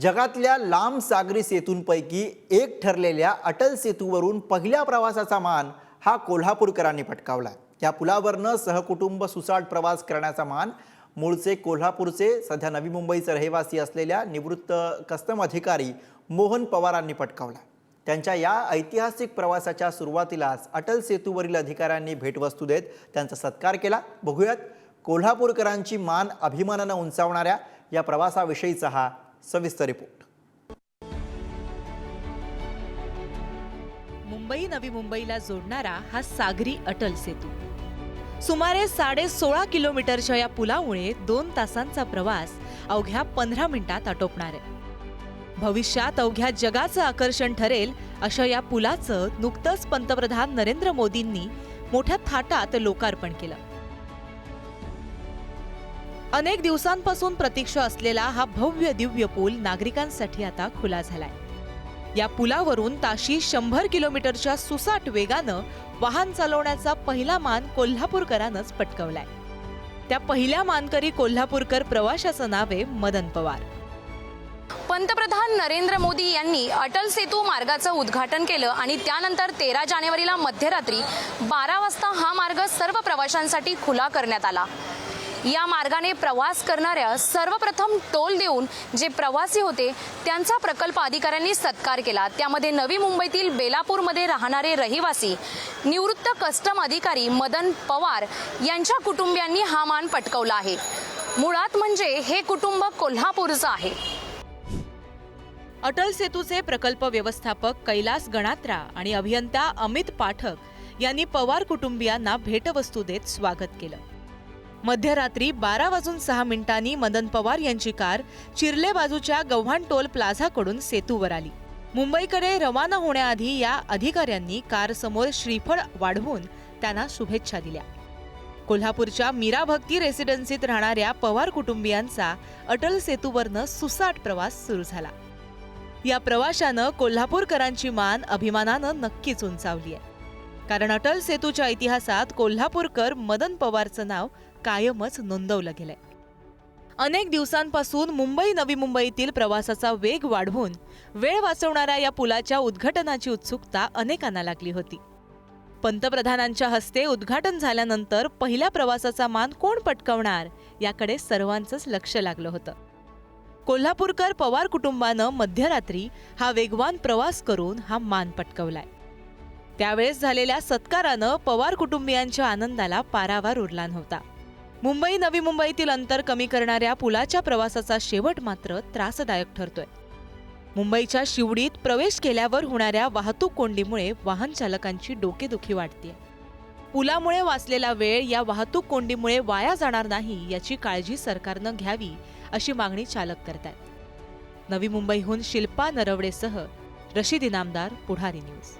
जगातल्या लांब सागरी सेतूंपैकी एक ठरलेल्या अटल सेतूवरून पहिल्या प्रवासाचा मान हा कोल्हापूरकरांनी पटकावला. या पुलावरनं सहकुटुंब सुसाट प्रवास करण्याचा मान मूळचे कोल्हापूरचे सध्या नवी मुंबईचे रहिवासी असलेल्या निवृत्त कस्टम अधिकारी मोहन पवारांनी पटकावला. त्यांच्या या ऐतिहासिक प्रवासाच्या सुरुवातीलाच अटल सेतूवरील अधिकाऱ्यांनी भेटवस्तू देत त्यांचा सत्कार केला. बघूयात कोल्हापूरकरांची मान अभिमानानं उंचावणाऱ्या या प्रवासाविषयीचा हा सविस्तर रिपोर्ट. मुंबई नवी मुंबईला जोडणारा हा सागरी अटल सेतू. सुमारे साडे सोळा किलोमीटरच्या या पुलामुळे दोन तासांचा प्रवास अवघ्या पंधरा मिनिटात आटोपणार आहे. भविष्यात अवघ्या जगाचं आकर्षण ठरेल अशा या पुलाचं नुकतंच पंतप्रधान नरेंद्र मोदींनी मोठ्या थाटात लोकार्पण केलं. अनेक दिवसांपासून प्रतीक्षा असलेला हा भव्य दिव्य पूल नागरिकांसाठी आता खुला झालाय. या पुलावरून ताशी शंभर किलोमीटरच्या सुसाट वेगानं वाहन चालवण्याचा पहिला मान कोल्हापूरकरानंच पटकवलाय. त्या पहिल्या मानकरी कोल्हापूरकर प्रवाशाचं नाव आहे मदन पवार. पंतप्रधान नरेंद्र मोदी यांनी अटल सेतू मार्गाचं उद्घाटन केलं आणि त्यानंतर तेरा जानेवारीला मध्यरात्री बारा वाजता हा मार्ग सर्व प्रवाशांसाठी खुला करण्यात आला. या मार्गाने प्रवास करणाऱ्या सर्वप्रथम टोल देऊन जे प्रवासी होते त्यांचा प्रकल्प अधिकाऱ्यांनी सत्कार केला. त्यामध्ये नवी मुंबईतील बेलापूरमध्ये राहणारे रहिवासी निवृत्त कस्टम अधिकारी मदन पवार यांच्या कुटुंबियांनी हा मान पटकवला आहे. मुळात म्हणजे हे कुटुंब कोल्हापूरचं आहे. अटल सेतूचे प्रकल्प व्यवस्थापक कैलास गणात्रा आणि अभियंता अमित पाठक यांनी पवार कुटुंबियांना भेटवस्तू देत स्वागत केलं. मध्यरात्री बारा वाजून सहा मिनिटांनी मदन पवार यांची कार चिरले बाजूच्या गव्हाण टोल प्लाझाकडून सेतूवर आली. मुंबईकडे रवाना होण्याआधी या अधिकाऱ्यांनी कारसमोर श्रीफळ वाढवून त्यांना शुभेच्छा दिल्या. कोल्हापूरच्या मीरा भक्ती रेसिडेन्सीत राहणाऱ्या पवार कुटुंबियांचा अटल सेतूवरनं सुसाट प्रवास सुरू झाला. या प्रवाशानं कोल्हापूरकरांची मान अभिमानानं नक्कीच उंचावली आहे. कारण अटल सेतूच्या इतिहासात कोल्हापूरकर मदन पवारचं नाव कायमच नोंदवलं गेलंय. अनेक दिवसांपासून मुंबई नवी मुंबईतील प्रवासाचा वेग वाढवून वेळ वाचवणाऱ्या या पुलाच्या उद्घाटनाची उत्सुकता अनेकांना लागली होती. पंतप्रधानांच्या हस्ते उद्घाटन झाल्यानंतर पहिल्या प्रवासाचा मान कोण पटकावणार याकडे सर्वांचंच लक्ष लागलं होतं. कोल्हापूरकर पवार कुटुंबानं मध्यरात्री हा वेगवान प्रवास करून हा मान पटकवलाय. त्यावेळेस झालेल्या सत्कारानं पवार कुटुंबियांच्या आनंदाला पारावार उरला नव्हता. मुंबई नवी मुंबईतील अंतर कमी करणाऱ्या पुलाच्या प्रवासाचा शेवट मात्र त्रासदायक ठरतोय. मुंबईच्या शिवडीत प्रवेश केल्यावर होणाऱ्या वाहतूक कोंडीमुळे वाहन चालकांची डोकेदुखी वाढते. पुलामुळे वाचलेला वेळ या वाहतूक कोंडीमुळे वाया जाणार नाही याची काळजी सरकारनं घ्यावी अशी मागणी चालक करतात नवी मुंबईहून शिल्पा नरवडेसह रशीद इनामदार पुढारी न्यूज.